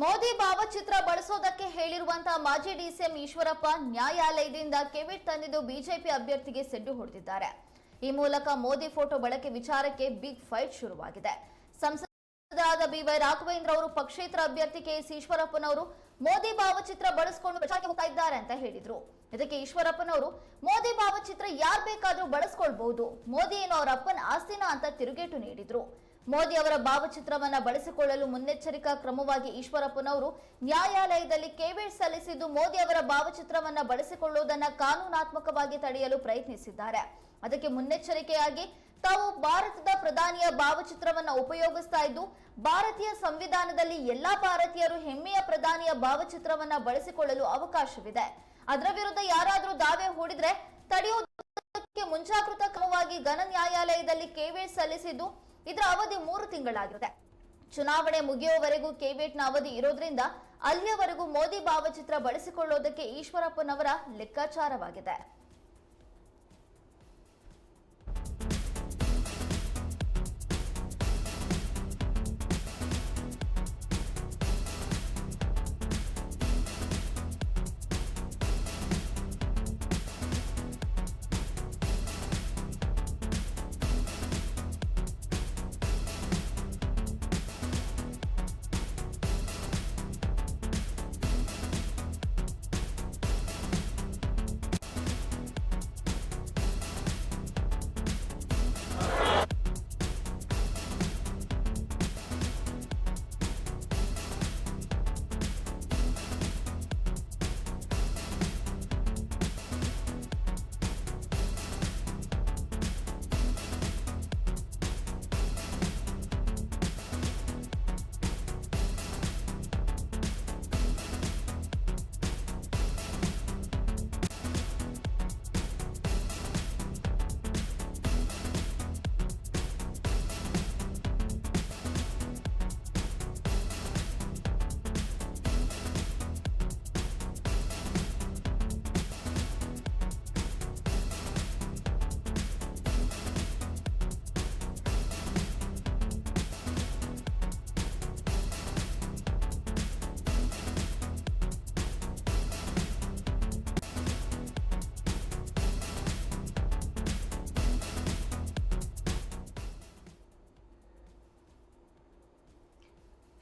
ಮೋದಿ ಭಾವಚಿತ್ರ ಬಳಸೋದಕ್ಕೆ ಹೇಳಿರುವಂತ ಮಾಜಿ ಡಿಸಿಎಂ ಈಶ್ವರಪ್ಪ ನ್ಯಾಯಾಲಯದಿಂದ ಕೆವಿಟ್ ತಂದಿದ್ದು ಬಿಜೆಪಿ ಅಭ್ಯರ್ಥಿಗೆ ಸೆಡ್ಡು ಹೊಡೆದಿದ್ದಾರೆ. ಈ ಮೂಲಕ ಮೋದಿ ಫೋಟೋ ಬಳಕೆ ವಿಚಾರಕ್ಕೆ ಬಿಗ್ ಫೈಟ್ ಶುರುವಾಗಿದೆ. ಸಂಸದರಾದ ಬಿವೈ ರಾಘವೇಂದ್ರ ಅವರು ಪಕ್ಷೇತರ ಅಭ್ಯರ್ಥಿ ಕೆಎಸ್ ಈಶ್ವರಪ್ಪನವರು ಮೋದಿ ಭಾವಚಿತ್ರ ಬಳಸಿಕೊಂಡು ಪ್ರಚಾರಕ್ಕೆ ಹೋಗ್ತಾ ಇದ್ದಾರೆ ಅಂತ ಹೇಳಿದ್ರು. ಇದಕ್ಕೆ ಈಶ್ವರಪ್ಪನವರು ಮೋದಿ ಭಾವಚಿತ್ರ ಯಾರ್ ಬೇಕಾದರೂ ಬಳಸ್ಕೊಳ್ಬಹುದು. ಮೋದಿ ಏನು ಅವರ ಅಪ್ಪನ ಆಸ್ತಿನ ಅಂತ ತಿರುಗೇಟು ನೀಡಿದ್ರು. ಮೋದಿ ಅವರ ಭಾವಚಿತ್ರವನ್ನ ಬಳಸಿಕೊಳ್ಳಲು ಮುನ್ನೆಚ್ಚರಿಕಾ ಕ್ರಮವಾಗಿ ಈಶ್ವರಪ್ಪನವರು ನ್ಯಾಯಾಲಯದಲ್ಲಿ ಕೆವೇಟ್ ಸಲ್ಲಿಸಿದ್ದು ಮೋದಿ ಅವರ ಭಾವಚಿತ್ರವನ್ನ ಬಳಸಿಕೊಳ್ಳುವುದನ್ನ ಕಾನೂನಾತ್ಮಕವಾಗಿ ತಡೆಯಲು ಪ್ರಯತ್ನಿಸಿದ್ದಾರೆ. ಅದಕ್ಕೆ ಮುನ್ನೆಚ್ಚರಿಕೆಯಾಗಿ ತಾವು ಭಾರತದ ಪ್ರಧಾನಿಯ ಭಾವಚಿತ್ರವನ್ನ ಉಪಯೋಗಿಸ್ತಾ ಇದ್ದು, ಭಾರತೀಯ ಸಂವಿಧಾನದಲ್ಲಿ ಎಲ್ಲಾ ಭಾರತೀಯರು ಹೆಮ್ಮೆಯ ಪ್ರಧಾನಿಯ ಭಾವಚಿತ್ರವನ್ನ ಬಳಸಿಕೊಳ್ಳಲು ಅವಕಾಶವಿದೆ. ಅದರ ವಿರುದ್ಧ ಯಾರಾದರೂ ದಾವೆ ಹೂಡಿದ್ರೆ ತಡೆಯುವುದಕ್ಕೆ ಮುಂಜಾಗೃತ ಕ್ರಮವಾಗಿ ಘನ ನ್ಯಾಯಾಲಯದಲ್ಲಿ ಕೆವೇಟ್ ಸಲ್ಲಿಸಿದ್ದು ಇದರ ಅವಧಿ ಮೂರು ತಿಂಗಳಾಗಿದೆ ಚುನಾವಣೆ ಮುಗಿಯುವವರೆಗೂ ಕೆವಿಟ್ನ ಅವಧಿ ಇರೋದ್ರಿಂದ ಅಲ್ಲಿಯವರೆಗೂ ಮೋದಿ ಭಾವಚಿತ್ರ ಬಳಸಿಕೊಳ್ಳೋದಕ್ಕೆ ಈಶ್ವರಪ್ಪನವರ ಲೆಕ್ಕಾಚಾರವಾಗಿದೆ.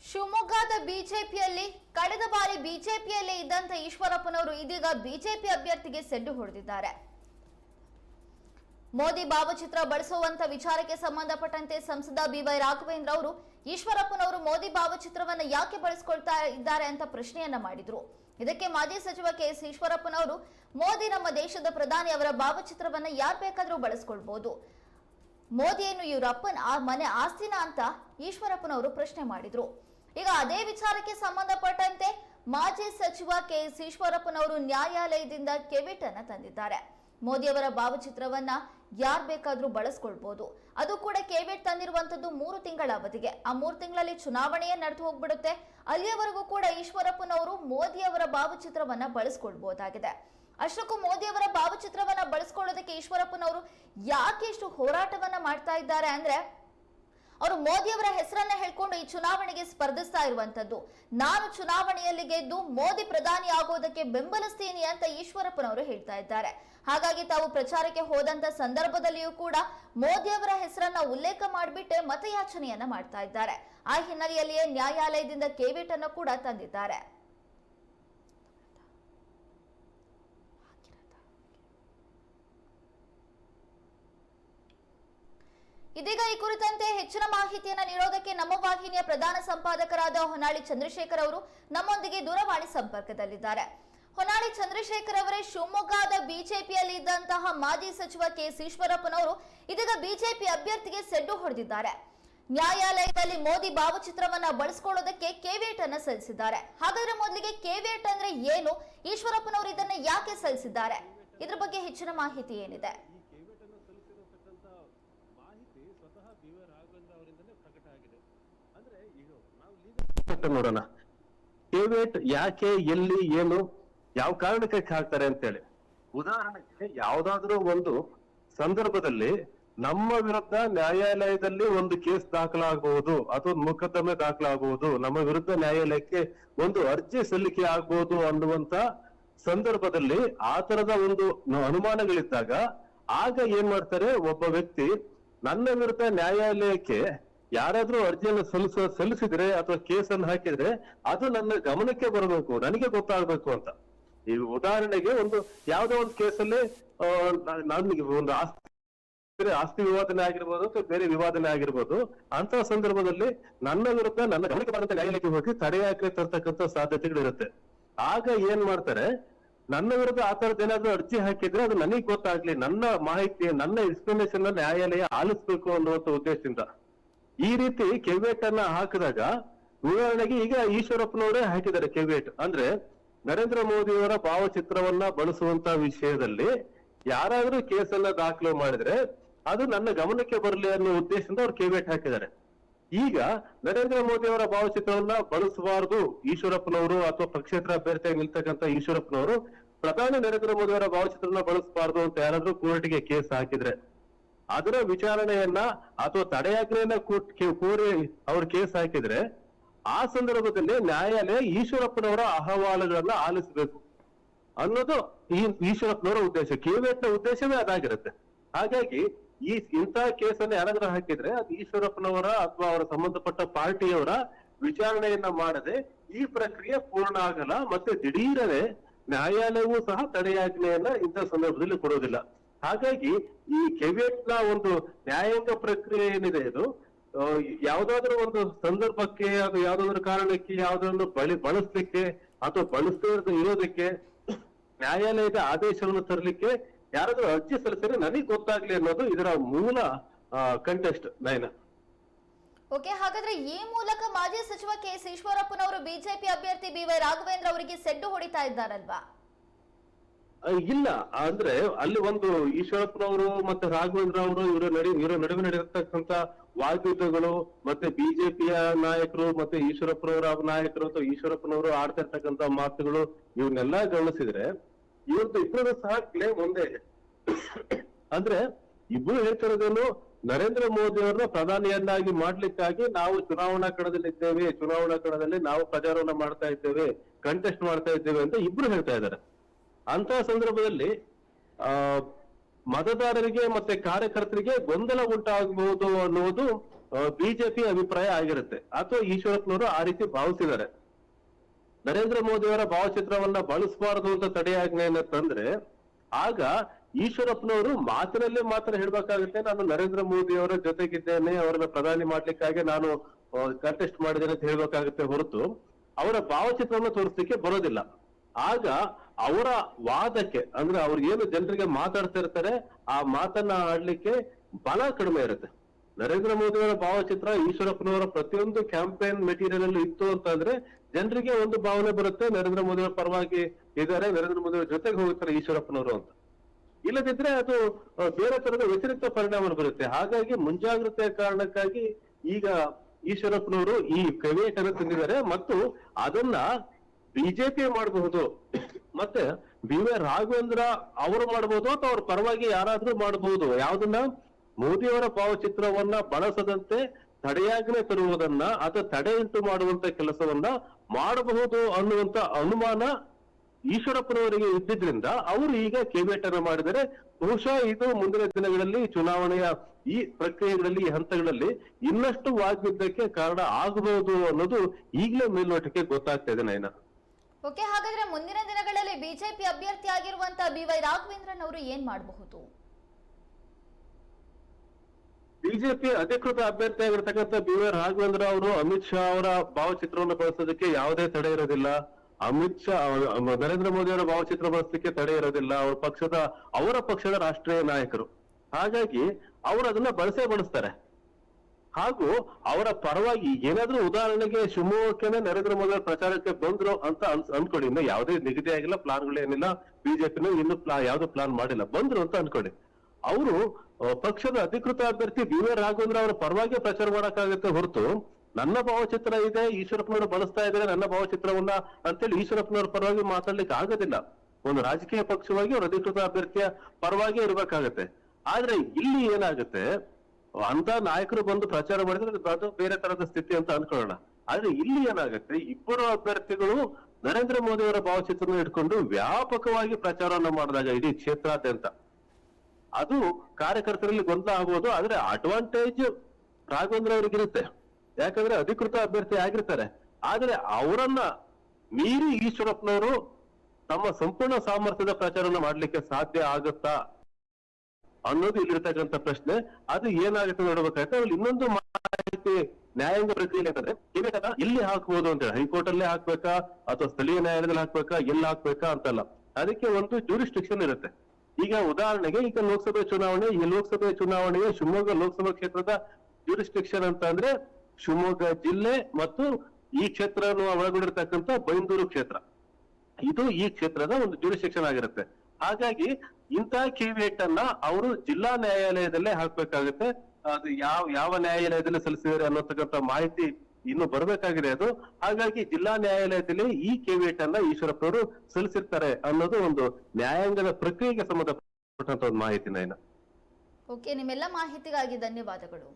ಶಿವಮೊಗ್ಗದ ಬಿಜೆಪಿಯಲ್ಲಿ, ಕಳೆದ ಬಾರಿ ಬಿಜೆಪಿಯಲ್ಲೇ ಇದ್ದಂತ ಈಶ್ವರಪ್ಪನವರು ಇದೀಗ ಬಿಜೆಪಿ ಅಭ್ಯರ್ಥಿಗೆ ಸೆಡ್ಡು ಹೊಡೆದಿದ್ದಾರೆ. ಮೋದಿ ಭಾವಚಿತ್ರ ಬಳಸುವಂತ ವಿಚಾರಕ್ಕೆ ಸಂಬಂಧಪಟ್ಟಂತೆ ಸಂಸದ ಬಿವೈ ರಾಘವೇಂದ್ರ ಅವರು, ಈಶ್ವರಪ್ಪನವರು ಮೋದಿ ಭಾವಚಿತ್ರವನ್ನು ಯಾಕೆ ಬಳಸ್ಕೊಳ್ತಾ ಇದ್ದಾರೆ ಅಂತ ಪ್ರಶ್ನೆಯನ್ನ ಮಾಡಿದ್ರು. ಇದಕ್ಕೆ ಮಾಜಿ ಸಚಿವ ಕೆ ಎಸ್ ಈಶ್ವರಪ್ಪನವರು, ಮೋದಿ ನಮ್ಮ ದೇಶದ ಪ್ರಧಾನಿ ಅವರ ಭಾವಚಿತ್ರವನ್ನ ಯಾರು ಬೇಕಾದರೂ ಬಳಸ್ಕೊಳ್ಬಹುದು ಮೋದಿಯನ್ನು ಇವರಪ್ಪನ ಆ ಮನೆ ಆಸ್ತಿನ ಅಂತ ಈಶ್ವರಪ್ಪನವರು ಪ್ರಶ್ನೆ ಮಾಡಿದ್ರು. ಈಗ ಅದೇ ವಿಚಾರಕ್ಕೆ ಸಂಬಂಧಪಟ್ಟಂತೆ ಮಾಜಿ ಸಚಿವ ಕೆ ಎಸ್ ಈಶ್ವರಪ್ಪನವರು ನ್ಯಾಯಾಲಯದಿಂದ ಕೆವಿಟ್ ಅನ್ನ ತಂದಿದ್ದಾರೆ. ಮೋದಿಯವರ ಭಾವಚಿತ್ರವನ್ನ ಯಾರು ಬೇಕಾದರೂ ಬಳಸ್ಕೊಳ್ಬಹುದು ಅದು ಕೂಡ ಕೆವಿಟ್ ತಂದಿರುವಂತದ್ದು ಮೂರು ತಿಂಗಳ ಅವಧಿಗೆ. ಆ ಮೂರು ತಿಂಗಳಲ್ಲಿ ಚುನಾವಣೆಯೇ ನಡೆದು ಹೋಗ್ಬಿಡುತ್ತೆ. ಅಲ್ಲಿಯವರೆಗೂ ಕೂಡ ಈಶ್ವರಪ್ಪನವರು ಮೋದಿಯವರ ಭಾವಚಿತ್ರವನ್ನ ಬಳಸ್ಕೊಳ್ಬಹುದಾಗಿದೆ ಅಷ್ಟಕ್ಕೂ ಮೋದಿಯವರ ಭಾವಚಿತ್ರವನ್ನ ಬಳಸ್ಕೊಳ್ಳೋದಕ್ಕೆ ಈಶ್ವರಪ್ಪನವರು ಯಾಕೆ ಇಷ್ಟು ಹೋರಾಟವನ್ನ ಮಾಡ್ತಾ ಇದ್ದಾರೆ ಅಂದ್ರೆ ಅವರು ಮೋದಿಯವರ ಹೆಸರನ್ನ ಹೇಳ್ಕೊಂಡು ಈ ಚುನಾವಣೆಗೆ ಸ್ಪರ್ಧಿಸ್ತಾ ಇರುವಂತದ್ದು. ನಾನು ಚುನಾವಣೆಯಲ್ಲಿ ಗೆದ್ದು ಮೋದಿ ಪ್ರಧಾನಿ ಆಗೋದಕ್ಕೆ ಬೆಂಬಲಿಸ್ತೀನಿ ಅಂತ ಈಶ್ವರಪ್ಪನವರು ಹೇಳ್ತಾ ಇದ್ದಾರೆ. ಹಾಗಾಗಿ ತಾವು ಪ್ರಚಾರಕ್ಕೆ ಹೋದಂತ ಸಂದರ್ಭದಲ್ಲಿಯೂ ಕೂಡ ಮೋದಿಯವರ ಹೆಸರನ್ನ ಉಲ್ಲೇಖ ಮಾಡಿಬಿಟ್ಟೆ ಮತಯಾಚನೆಯನ್ನ ಮಾಡ್ತಾ ಇದ್ದಾರೆ. ಆ ಹಿನ್ನೆಲೆಯಲ್ಲಿಯೇ ನ್ಯಾಯಾಲಯದಿಂದ ಕೇವಿಟ್ ಕೂಡ ತಂದಿದ್ದಾರೆ. ಇದೀಗ ಈ ಕುರಿತಂತೆ ಹೆಚ್ಚಿನ ಮಾಹಿತಿಯನ್ನು ನೀಡೋದಕ್ಕೆ ನಮ್ಮ ವಾಹಿನಿಯ ಪ್ರಧಾನ ಸಂಪಾದಕರಾದ ಹೊನ್ನಾಳಿ ಚಂದ್ರಶೇಖರ್ ಅವರು ನಮ್ಮೊಂದಿಗೆ ದೂರವಾಣಿ ಸಂಪರ್ಕದಲ್ಲಿದ್ದಾರೆ. ಹೊನ್ನಾಳಿ ಚಂದ್ರಶೇಖರ್ ಅವರೇ ಶಿವಮೊಗ್ಗದ ಬಿಜೆಪಿಯಲ್ಲಿ ಇದ್ದಂತಹ ಮಾಜಿ ಸಚಿವ ಕೆ ಈಶ್ವರಪ್ಪನವರು ಇದೀಗ ಬಿಜೆಪಿ ಅಭ್ಯರ್ಥಿಗೆ ಸೆಡ್ಡು ಹೊಡೆದಿದ್ದಾರೆ. ನ್ಯಾಯಾಲಯದಲ್ಲಿ ಮೋದಿ ಭಾವಚಿತ್ರವನ್ನ ಬಳಸ್ಕೊಳ್ಳೋದಕ್ಕೆ ಕೆವಿಯೇಟ್ ಅನ್ನ ಸಲ್ಲಿಸಿದ್ದಾರೆ. ಹಾಗಾದ್ರೆ ಮೊದಲಿಗೆ ಕೆವಿಯೇಟ್ ಅಂದ್ರೆ ಏನು? ಈಶ್ವರಪ್ಪನವರು ಇದನ್ನ ಯಾಕೆ ಸಲ್ಲಿಸಿದ್ದಾರೆ? ಇದ್ರ ಬಗ್ಗೆ ಹೆಚ್ಚಿನ ಮಾಹಿತಿ ಏನಿದೆ ಈ ಕೇವಿಟ್ ಅನ್ನು ಸಲ್ಲಿಸಿರತಕ್ಕಂಥ ಮಾಹಿತಿ ಸ್ವತಃ ಬಿ ವಿ ರಾಘವೇಂದ್ರ ಅವರಿಂದಲೇ ಪ್ರಕಟ ಆಗಿದೆ ಅಂದ್ರೆ ಈಗ ನಾವು ಲೀಗಲ್ ನೋಡೋಣ. ಕೇವೇಟ್ ಯಾಕೆ, ಎಲ್ಲಿ, ಏನು, ಯಾವ ಕಾರಣಕ್ಕೆ ಹಾಕ್ತಾರೆ ಅಂತೇಳಿ. ಉದಾಹರಣೆಗೆ ಯಾವ್ದಾದ್ರೂ ಒಂದು ಸಂದರ್ಭದಲ್ಲಿ ನಮ್ಮ ವಿರುದ್ಧ ನ್ಯಾಯಾಲಯದಲ್ಲಿ ಒಂದು ಕೇಸ್ ದಾಖಲಾಗಬಹುದು ಅಥವಾ ಮೊಕದ್ದಮೆ ದಾಖಲಾಗಬಹುದು ನಮ್ಮ ವಿರುದ್ಧ ನ್ಯಾಯಾಲಯಕ್ಕೆ ಒಂದು ಅರ್ಜಿ ಸಲ್ಲಿಕೆ ಆಗಬಹುದು ಅನ್ನುವಂತ ಸಂದರ್ಭದಲ್ಲಿ ಆ ತರದ ಒಂದು ಅನುಮಾನಗಳಿದ್ದಾಗ ಆಗ ಏನ್ ಮಾಡ್ತಾರೆ ಒಬ್ಬ ವ್ಯಕ್ತಿ ನನ್ನ ವಿರುದ್ಧ ನ್ಯಾಯಾಲಯಕ್ಕೆ ಯಾರಾದ್ರೂ ಅರ್ಜಿಯನ್ನು ಸಲ್ಲಿಸ, ಸಲ್ಲಿಸಿದ್ರೆ ಅಥವಾ ಕೇಸನ್ನು ಹಾಕಿದ್ರೆ ಅದು ನನ್ನ ಗಮನಕ್ಕೆ ಬರಬೇಕು, ನನಗೆ ಗೊತ್ತಾಗಬೇಕು ಅಂತ. ಈ ಉದಾಹರಣೆಗೆ ಒಂದು ಯಾವ್ದೋ ಒಂದು ಕೇಸಲ್ಲಿ ನನಗೆ ಒಂದು ಆಸ್ತಿ ಆಸ್ತಿ ವಿವಾದನೆ ಆಗಿರ್ಬೋದು ಅಥವಾ ಬೇರೆ ವಿವಾದನೆ ಆಗಿರ್ಬೋದು ಅಂತ ಸಂದರ್ಭದಲ್ಲಿ ನನ್ನ ವಿರುದ್ಧ ನನ್ನ ಗಮನಕ್ಕೆ ಬಂದಂತ ನ್ಯಾಯಾಲಯಕ್ಕೆ ಹೋಗಿ ತಡೆ ಹಾಕಿ ತರ್ತಕ್ಕಂಥ ಸಾಧ್ಯತೆಗಳಿರುತ್ತೆ. ಆಗ ಏನ್ ಮಾಡ್ತಾರೆ, ನನ್ನ ವಿರುದ್ಧ ಆ ತರದ ಏನಾದ್ರೂ ಅರ್ಜಿ ಹಾಕಿದ್ರೆ ಅದು ನನಗೆ ಗೊತ್ತಾಗ್ಲಿ, ನನ್ನ ಮಾಹಿತಿ, ನನ್ನ ಎಕ್ಸ್ಪ್ಲನೇಷನ್ ನ್ಯಾಯಾಲಯ ಆಲಿಸ್ಬೇಕು ಅನ್ನುವಂತ ಉದ್ದೇಶದಿಂದ. ಈ ರೀತಿ ಕೆವಿಯಟ್ ಅನ್ನ ಹಾಕಿದಾಗ ಉದಾಹರಣೆಗೆ ಈಗ ಈಶ್ವರಪ್ಪನವರೇ ಹಾಕಿದ್ದಾರೆ ಕೆವೆಟ್ ಅಂದ್ರೆ ನರೇಂದ್ರ ಮೋದಿಯವರ ಭಾವಚಿತ್ರವನ್ನ ಬಳಸುವಂತ ವಿಷಯದಲ್ಲಿ ಯಾರಾದ್ರೂ ಕೇಸನ್ನ ದಾಖಲು ಮಾಡಿದ್ರೆ ಅದು ನನ್ನ ಗಮನಕ್ಕೆ ಬರಲಿ ಅನ್ನೋ ಉದ್ದೇಶದಿಂದ ಅವ್ರು ಕೆವೆಟ್ ಹಾಕಿದ್ದಾರೆ. ಈಗ ನರೇಂದ್ರ ಮೋದಿಯವರ ಭಾವಚಿತ್ರವನ್ನ ಬಳಸಬಾರದು ಈಶ್ವರಪ್ಪನವರು ಅಥವಾ ಪಕ್ಷೇತರ ಅಭ್ಯರ್ಥಿಯಾಗಿ ನಿಲ್ತಕ್ಕಂಥ ಈಶ್ವರಪ್ಪನವರು. ಪ್ರಧಾನಿ ನರೇಂದ್ರ ಮೋದಿ ಅವರ ಭಾವಚಿತ್ರವನ್ನ ಬಳಸಬಾರದು ಅಂತ ಯಾರಾದ್ರೂ ಕೋರ್ಟ್ಗೆ ಕೇಸ್ ಹಾಕಿದ್ರೆ ಅದರ ವಿಚಾರಣೆಯನ್ನ ಅಥವಾ ತಡೆಯಾಜ್ಞೆಯನ್ನ ಕೋರಿ ಅವ್ರ ಕೇಸ್ ಹಾಕಿದ್ರೆ ಆ ಸಂದರ್ಭದಲ್ಲಿ ನ್ಯಾಯಾಲಯ ಈಶ್ವರಪ್ಪನವರ ಅಹವಾಲುಗಳನ್ನ ಆಲಿಸಬೇಕು ಅನ್ನೋದು ಈ ಈಶ್ವರಪ್ಪನವರ ಉದ್ದೇಶ. ನ ಉದ್ದೇಶವೇ ಅದಾಗಿರುತ್ತೆ. ಹಾಗಾಗಿ ಈ ಇಂಥ ಕೇಸನ್ನು ಯಾರಾದ್ರೂ ಹಾಕಿದ್ರೆ ಅದು ಈಶ್ವರಪ್ಪನವರ ಅಥವಾ ಅವರ ಸಂಬಂಧಪಟ್ಟ ಪಾರ್ಟಿಯವರ ವಿಚಾರಣೆಯನ್ನ ಮಾಡದೆ ಈ ಪ್ರಕ್ರಿಯೆ ಪೂರ್ಣ ಆಗಲ್ಲ, ಮತ್ತೆ ದಿಢೀರನೆ ನ್ಯಾಯಾಲಯವೂ ಸಹ ತಡೆಯಾಜ್ಞೆಯನ್ನ ಇಂಥ ಸಂದರ್ಭದಲ್ಲಿ ಕೊಡೋದಿಲ್ಲ. ಹಾಗಾಗಿ ಈ ಕೆವಿಯಟ್ನ ಒಂದು ನ್ಯಾಯಾಂಗ ಪ್ರಕ್ರಿಯೆ ಏನಿದೆ ಇದು ಯಾವ್ದಾದ್ರು ಒಂದು ಸಂದರ್ಭಕ್ಕೆ ಅಥವಾ ಯಾವ್ದಾದ್ರು ಕಾರಣಕ್ಕೆ ಯಾವ್ದಾದ್ರು ಬಳಿ ಬಳಸ್ಲಿಕ್ಕೆ ಅಥವಾ ಬಳಸದೇ ಇರೋದಕ್ಕೆ ನ್ಯಾಯಾಲಯದ ಆದೇಶವನ್ನು ತರಲಿಕ್ಕೆ ಯಾರಾದ್ರೂ ಅರ್ಜಿ ಸಲ್ಲಿಸಿದ್ರೆ ನನಗೆ ಗೊತ್ತಾಗ್ಲಿ ಅನ್ನೋದು ಇದರ ಮೂಲ ಕಂಟೆಸ್ಟ್ ನಯನ. ಓಕೆ, ಹಾಗಾದ್ರೆ ಈ ಮೂಲಕ ಮಾಜಿ ಸಚಿವ ಕೆ. ಈಶ್ವರಪ್ಪನವರು ಬಿಜೆಪಿ ಅಭ್ಯರ್ಥಿ ಬಿ. ವೈ. ರಾಘವೇಂದ್ರ ಅವರಿಗೆ ಸೆಡ್ಡು ಹೊಡಿತಾ ಇದ್ದಾರಲ್ವಾ? ಇಲ್ಲ. ಅಂದ್ರೆ ಅಲ್ಲಿ ಒಂದು ಈಶ್ವರಪ್ಪನವರು ಮತ್ತೆ ರಾಘವೇಂದ್ರ ಅವರು ಇವರ ನಡಿ, ಇವರ ನಡುವೆ ನಡೆಯತಕ್ಕಂತ ವಾಗ್ಯುದ್ಧಗಳು ಮತ್ತೆ ಬಿಜೆಪಿಯ ನಾಯಕರು ಮತ್ತೆ ಈಶ್ವರಪ್ಪನವರ ನಾಯಕರು ಅಥವಾ ಈಶ್ವರಪ್ಪನವರು ಆಡ್ತಾ ಇರ್ತಕ್ಕಂತ ಮಾತುಗಳು ಇವನ್ನೆಲ್ಲ ಗಮನಿಸಿದ್ರೆ ಇವ್ರದ್ದು ಇಬ್ಬರದು ಸಹ ಕ್ಲೇಮ್ ಒಂದೇ. ಅಂದ್ರೆ ಇಬ್ರು ಹೇಳ್ತಿರೋದನ್ನು ನರೇಂದ್ರ ಮೋದಿ ಅವರನ್ನ ಪ್ರಧಾನಿಯನ್ನಾಗಿ ಮಾಡ್ಲಿಕ್ಕಾಗಿ ನಾವು ಚುನಾವಣಾ ಕಣದಲ್ಲಿ ಇದ್ದೇವೆ, ಚುನಾವಣಾ ಕಣದಲ್ಲಿ ನಾವು ಪ್ರಚಾರವನ್ನ ಮಾಡ್ತಾ ಇದ್ದೇವೆ ಕಂಟೆಸ್ಟ್ ಮಾಡ್ತಾ ಇದ್ದೇವೆ ಅಂತ ಇಬ್ರು ಹೇಳ್ತಾ ಇದ್ದಾರೆ. ಅಂತ ಸಂದರ್ಭದಲ್ಲಿ, ಆ, ಮತದಾರರಿಗೆ ಮತ್ತೆ ಕಾರ್ಯಕರ್ತರಿಗೆ ಗೊಂದಲ ಉಂಟಾಗಬಹುದು ಅನ್ನುವುದು ಬಿಜೆಪಿ ಅಭಿಪ್ರಾಯ ಆಗಿರುತ್ತೆ. ಅಥವಾ ಈಶ್ವರಪ್ಪನವರು ಆ ರೀತಿ ಭಾವಿಸಿದ್ದಾರೆ. ನರೇಂದ್ರ ಮೋದಿ ಅವರ ಭಾವಚಿತ್ರವನ್ನ ಬಳಸಬಾರದು ಅಂತ ತಡೆಯಾಜ್ಞೆಯನ್ನ ತಂದ್ರೆ, ಆಗ ಈಶ್ವರಪ್ಪನವರು ಮಾತಿನಲ್ಲೇ ಮಾತ್ರ ಹೇಳ್ಬೇಕಾಗುತ್ತೆ, ನಾನು ನರೇಂದ್ರ ಮೋದಿ ಅವರ ಜೊತೆಗಿದ್ದೇನೆ, ಅವರನ್ನ ಪ್ರಧಾನಿ ಮಾಡ್ಲಿಕ್ಕಾಗಿ ನಾನು ಕಂಟೆಸ್ಟ್ ಮಾಡಿದ್ದೇನೆ ಅಂತ ಹೇಳ್ಬೇಕಾಗುತ್ತೆ ಹೊರತು, ಅವರ ಭಾವಚಿತ್ರವನ್ನು ತೋರಿಸ್ಲಿಕ್ಕೆ ಬರೋದಿಲ್ಲ. ಆಗ ಅವರ ವಾದಕ್ಕೆ, ಅಂದ್ರೆ ಅವ್ರು ಏನು ಜನರಿಗೆ ಮಾತಾಡ್ತಾ ಇರ್ತಾರೆ, ಆ ಮಾತನ್ನ ಆಡ್ಲಿಕ್ಕೆ ಬಲ ಕಡಿಮೆ ಇರುತ್ತೆ. ನರೇಂದ್ರ ಮೋದಿಯವರ ಭಾವಚಿತ್ರ ಈಶ್ವರಪ್ಪನವರ ಪ್ರತಿಯೊಂದು ಕ್ಯಾಂಪೇನ್ ಮೆಟೀರಿಯಲ್ ಅಲ್ಲಿ ಇತ್ತು ಅಂತಂದ್ರೆ ಜನರಿಗೆ ಒಂದು ಭಾವನೆ ಬರುತ್ತೆ, ನರೇಂದ್ರ ಮೋದಿಯವರ ಪರವಾಗಿ ಇದ್ದಾರೆ, ನರೇಂದ್ರ ಮೋದಿ ಅವರ ಜೊತೆಗೆ ಹೋಗ್ತಾರೆ ಈಶ್ವರಪ್ಪನವರು ಅಂತ. ಇಲ್ಲದಿದ್ರೆ ಅದು ಬೇರೆ ತರದ ವ್ಯತಿರಿಕ್ತ ಪರಿಣಾಮ ಬರುತ್ತೆ. ಹಾಗಾಗಿ ಮುಂಜಾಗ್ರತೆಯ ಕಾರಣಕ್ಕಾಗಿ ಈಗ ಈಶ್ವರಪ್ಪನವರು ಈ ಕವಿಯ ಅನ್ನು ತಂದಿದ್ದಾರೆ ಮತ್ತು ಅದನ್ನ ಬಿಜೆಪಿ ಮಾಡಬಹುದು. ಮತ್ತೆ ಬಿ ವೈ ರಾಘವೇಂದ್ರ ಅವರು ಮಾಡಬಹುದು ಅಥವಾ ಅವ್ರ ಪರವಾಗಿ ಯಾರಾದ್ರೂ ಮಾಡಬಹುದು ಯಾವ್ದನ್ನ? ಮೋದಿಯವರ ಭಾವಚಿತ್ರವನ್ನ ಬಳಸದಂತೆ ತಡೆಯಾಜ್ಞೆ ತರುವುದನ್ನ, ಅಥವಾ ತಡೆ ಉಂಟು ಮಾಡುವಂತ ಕೆಲಸವನ್ನ ಮಾಡಬಹುದು ಅನ್ನುವಂತ ಅನುಮಾನ ಈಶ್ವರಪ್ಪನವರಿಗೆ ಇದ್ದಿದ್ರಿಂದ ಅವರು ಈಗ ಕೆವಿಯಟ್ ಅನ್ನು ಮಾಡಿದರೆ, ಬಹುಶಃ ಇದು ಮುಂದಿನ ದಿನಗಳಲ್ಲಿ ಚುನಾವಣೆಯ ಈ ಪ್ರಕ್ರಿಯೆಗಳಲ್ಲಿ, ಈ ಹಂತಗಳಲ್ಲಿ ಇನ್ನಷ್ಟು ವಾಗ್ಯುದ್ಧಕ್ಕೆ ಕಾರಣ ಆಗಬಹುದು ಅನ್ನೋದು ಈಗಲೇ ಮೇಲ್ನೋಟಕ್ಕೆ ಗೊತ್ತಾಗ್ತಾ ಇದೆ ನಯನ. ಓಕೆ, ಹಾಗಾದ್ರೆ ಮುಂದಿನ ದಿನಗಳಲ್ಲಿ ಬಿಜೆಪಿ ಅಭ್ಯರ್ಥಿ ಆಗಿರುವಂತಹ ಬಿ ವೈ ರಾಘವೇಂದ್ರನ್ ಅವರು ಏನ್ ಮಾಡಬಹುದು? ಬಿಜೆಪಿ ಅಧಿಕೃತ ಅಭ್ಯರ್ಥಿಯಾಗಿರ್ತಕ್ಕಂಥ ಬಿ ವೈ ರಾಘವೇಂದ್ರ ಅವರು ಅಮಿತ್ ಶಾ ಅವರ ಭಾವಚಿತ್ರವನ್ನು ಬಳಸೋದಕ್ಕೆ ಯಾವುದೇ ತಡೆ ಇರೋದಿಲ್ಲ. ಅಮಿತ್ ಶಾ ನರೇಂದ್ರ ಮೋದಿ ಅವರ ಭಾವಚಿತ್ರ ಬಳಸಲಿಕ್ಕೆ ತಡೆ ಇರೋದಿಲ್ಲ. ಅವ್ರ ಪಕ್ಷದ, ಅವರ ಪಕ್ಷದ ರಾಷ್ಟ್ರೀಯ ನಾಯಕರು. ಹಾಗಾಗಿ ಅವರು ಅದನ್ನ ಬಳಸೇ ಬಳಸ್ತಾರೆ. ಹಾಗೂ ಅವರ ಪರವಾಗಿ ಏನಾದ್ರೂ ಉದಾಹರಣೆಗೆ ಶಿವಮೊಗ್ಗಕ್ಕೆ ನರೇಂದ್ರ ಮೋದಿ ಪ್ರಚಾರಕ್ಕೆ ಬಂದ್ರು ಅಂತ ಅನ್ಸ್- ಅನ್ಕೊಳ್ಳಿ. ಇನ್ನು ಯಾವುದೇ ನಿಗದಿ ಆಗಿಲ್ಲ ಪ್ಲಾನ್ಗಳೇನಿಲ್ಲ ಬಿಜೆಪಿನೂ ಇನ್ನು ಪ್ಲಾ, ಯಾವ್ದು ಪ್ಲಾನ್ ಮಾಡಿಲ್ಲ. ಬಂದ್ರು ಅಂತ ಅನ್ಕೊಳ್ಳಿ. ಅವರು ಪಕ್ಷದ ಅಧಿಕೃತ ಅಭ್ಯರ್ಥಿ ಬಿ ವಿ ರಾಘವೇಂದ್ರ ಅವರ ಪರವಾಗಿ ಪ್ರಚಾರ ಮಾಡಕ್ಕಾಗತ್ತೆ ಹೊರತು ನನ್ನ ಭಾವಚಿತ್ರ ಇದೆ, ಈಶ್ವರಪ್ಪನವರು ಬಳಸ್ತಾ ಇದ್ದಾರೆ, ನನ್ನ ಭಾವಚಿತ್ರವನ್ನ ಅಂತೇಳಿ ಈಶ್ವರಪ್ಪನವರ ಪರವಾಗಿ ಮಾತಾಡ್ಲಿಕ್ಕೆ ಆಗೋದಿಲ್ಲ. ಒಂದು ರಾಜಕೀಯ ಪಕ್ಷವಾಗಿ ಅವ್ರ ಅಧಿಕೃತ ಅಭ್ಯರ್ಥಿಯ ಪರವಾಗಿ ಇರ್ಬೇಕಾಗತ್ತೆ. ಆದ್ರೆ ಇಲ್ಲಿ ಏನಾಗುತ್ತೆ ಅಂತ ನಾಯಕರು ಬಂದು ಪ್ರಚಾರ ಮಾಡಿದ್ರೆ ಅದು ಬೇರೆ ತರದ ಸ್ಥಿತಿ ಅಂತ ಅನ್ಕೊಳ್ಳೋಣ. ಆದ್ರೆ ಇಲ್ಲಿ ಏನಾಗುತ್ತೆ? ಇಬ್ಬರು ಅಭ್ಯರ್ಥಿಗಳು ನರೇಂದ್ರ ಮೋದಿ ಅವರ ಭಾವಚಿತ್ರನ ಇಟ್ಕೊಂಡು ವ್ಯಾಪಕವಾಗಿ ಪ್ರಚಾರವನ್ನ ಮಾಡಿದಾಗ ಇಡೀ ಕ್ಷೇತ್ರಾದ್ಯಂತ. ಅದು ಕಾರ್ಯಕರ್ತರಲ್ಲಿ ಗೊಂದಲ ಆಗ್ಬೋದು ಆದ್ರೆ ಅಡ್ವಾಂಟೇಜ್ ರಾಘವೇಂದ್ರ ಅವ್ರಿಗಿರುತ್ತೆ. ಯಾಕಂದ್ರೆ ಅಧಿಕೃತ ಅಭ್ಯರ್ಥಿ ಆಗಿರ್ತಾರೆ. ಆದ್ರೆ ಅವರನ್ನ ಮೀರಿ ಈಶ್ವರಪ್ಪನವರು ತಮ್ಮ ಸಂಪೂರ್ಣ ಸಾಮರ್ಥ್ಯದ ಪ್ರಚಾರವನ್ನು ಮಾಡ್ಲಿಕ್ಕೆ ಸಾಧ್ಯ ಆಗುತ್ತಾ? ಅನ್ನೋದು ಇಲ್ಲಿರ್ತಕ್ಕಂಥ ಪ್ರಶ್ನೆ. ಅದು ಏನಾಗುತ್ತೆ ನೋಡ್ಬೇಕಾಯ್ತು ಅಲ್ಲಿ ಇನ್ನೊಂದು ಮಾಹಿತಿ ನ್ಯಾಯಾಂಗ ಪ್ರಕ್ರಿಯೆ ಅಂತಂದ್ರೆ ಏನಾಗ ಎಲ್ಲಿ ಹಾಕ್ಬೋದು ಅಂತ ಹೇಳಿ. ಹೈಕೋರ್ಟ್ ಅಲ್ಲೇ ಹಾಕ್ಬೇಕಾ, ಅಥವಾ ಸ್ಥಳೀಯ ನ್ಯಾಯಾಲಯದಲ್ಲಿ ಹಾಕ್ಬೇಕಾ, ಎಲ್ಲಿ ಹಾಕ್ಬೇಕಾ ಅಂತಲ್ಲ. ಅದಕ್ಕೆ ಒಂದು ಜೂರಿಸ್ಟ್ರಿಕ್ಷನ್ ಇರುತ್ತೆ. ಈಗ ಉದಾಹರಣೆಗೆ, ಈಗ ಲೋಕಸಭೆ ಚುನಾವಣೆ, ಈ ಲೋಕಸಭೆ ಚುನಾವಣೆಯ ಶಿವಮೊಗ್ಗ ಲೋಕಸಭಾ ಕ್ಷೇತ್ರದ ಜೂರಿಸ್ಟ್ರಿಕ್ಷನ್ ಅಂತ ಅಂದ್ರೆ ಶಿವಮೊಗ್ಗ ಜಿಲ್ಲೆ ಮತ್ತು ಈ ಕ್ಷೇತ್ರವನ್ನು ಒಳಗೊಂಡಿರ್ತಕ್ಕಂಥ ಬೈಂದೂರು ಕ್ಷೇತ್ರ. ಇದು ಈ ಕ್ಷೇತ್ರದ ಒಂದು ಜೂರಿಸ್ಟಿಕ್ಷನ್ ಆಗಿರುತ್ತೆ. ಹಾಗಾಗಿ ಇಂತಹ ಕಿವಿಯೇಟ್ ಅನ್ನ ಅವರು ಜಿಲ್ಲಾ ನ್ಯಾಯಾಲಯದಲ್ಲೇ ಹಾಕ್ಬೇಕಾಗುತ್ತೆ. ಅದು ಯಾವ ಯಾವ ನ್ಯಾಯಾಲಯದಲ್ಲಿ ಸಲ್ಲಿಸಿದ್ದಾರೆ ಅನ್ನೋತಕ್ಕಂಥ ಮಾಹಿತಿ ಇನ್ನು ಬರ್ಬೇಕಾಗಿದೆ ಅದು. ಹಾಗಾಗಿ ಜಿಲ್ಲಾ ನ್ಯಾಯಾಲಯದಲ್ಲಿ ಈ ಕೆವಿಯೇಟ್ ಅನ್ನ ಈಶ್ವರಪ್ಪನವರು ಸಲ್ಲಿಸಿರ್ತಾರೆ ಅನ್ನೋದು ಒಂದು ನ್ಯಾಯಾಂಗದ ಪ್ರಕ್ರಿಯೆಗೆ ಸಂಬಂಧಪಟ್ಟಂತ ಒಂದು ಮಾಹಿತಿ ನೈನ. ಓಕೆ ನಿಮ್ಮೆಲ್ಲ ಮಾಹಿತಿಗಾಗಿ ಧನ್ಯವಾದಗಳು.